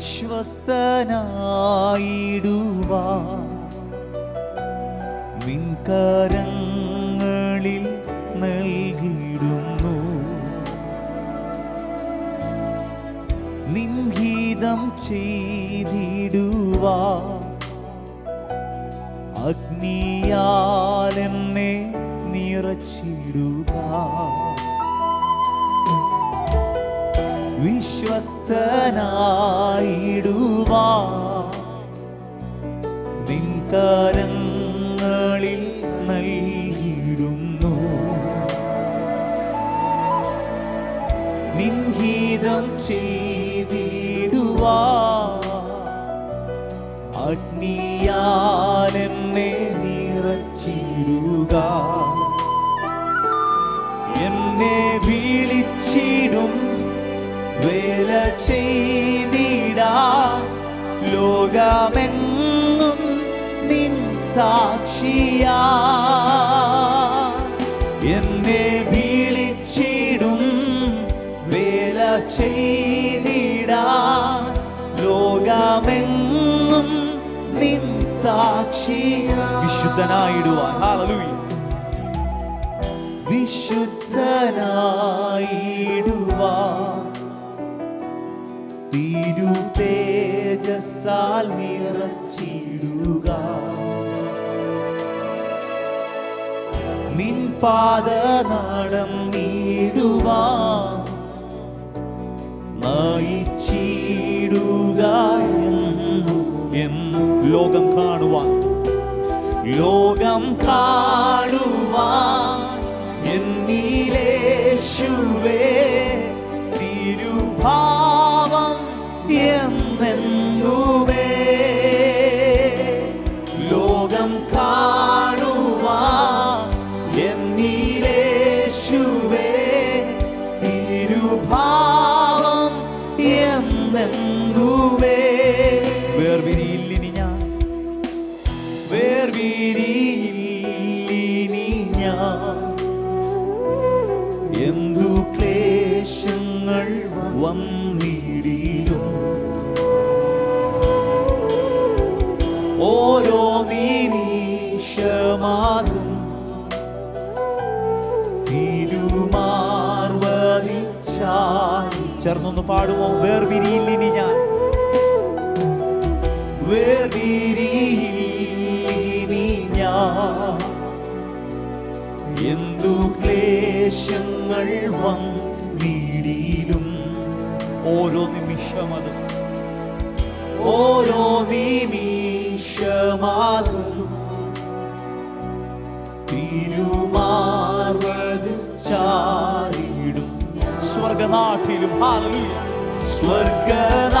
വിശ്വസ്തനായിടുവാ നിൻകരങ്ങളിൽ നൽകിയിടുന്നു. നിൻഗീതം ചെയ്തിടുവാ അഗ്നിയാലെന്നെ നിറച്ചിടുക വിശ്വസ്തനായിടുവാ നിൻകരങ്ങളിൽ നൽകിയിടുന്നു. നിൻഗീതം ചെയ്തിടുവാ അഗ്നിയാലെന്നെ നിറച്ചിടുക. എന്നെ വിളിച്ചിടും വേല ചെയ്തിടാ. ലോകമെങ്ങും നിൻ സാക്ഷിയാ. എന്നെ വിളിച്ചിടും വേല ചെയ്തിടാ. ലോകമെങ്ങും നിൻ സാക്ഷിയാ. വിശുദ്ധനായിടുവാൻ. ഹാലലൂയ വിശുദ്ധനായിടുവാ തിരു തേജസാൽ നിറച്ചിടുക. നിൻ പാത നീടുവാ നയിച്ചിടുക എന്നു ലോകം കാണുവാൻ. ലോകം കാണുവാൻ എന്നിലേശുവേ തിരുഭാവം തിരുഭാവം എന്നെന്നുമേ വേർവിരിയില്ലിനി ഞാൻ വേർവിരിയില്ലിനി ഞാൻ. എന്തു ക്ലേശങ്ങൾ വന്നിടിലും? ഓരോ നിമിഷമാകും ചേർന്നൊന്ന് പാടുമോ? വേർപിരിയില്ലിനി ഞാൻ. വേർപിരിയില്ലിനി ഞാൻ. എന്തു ക്ലേശങ്ങൾ വന്നിടിയിലും. ഓരോ നിമിഷം അത് ഓരോ നിമിഷമാകും തിരുമാർവത് സ്വർഗനാട്ടിലും സ്വർഗനാട്ടിലും.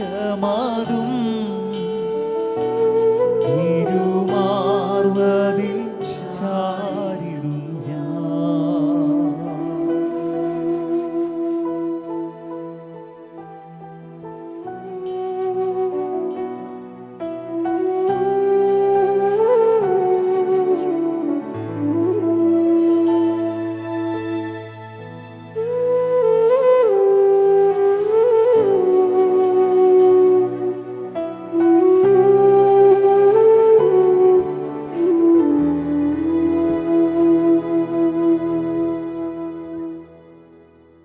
ഓരോ നിമിഷമതും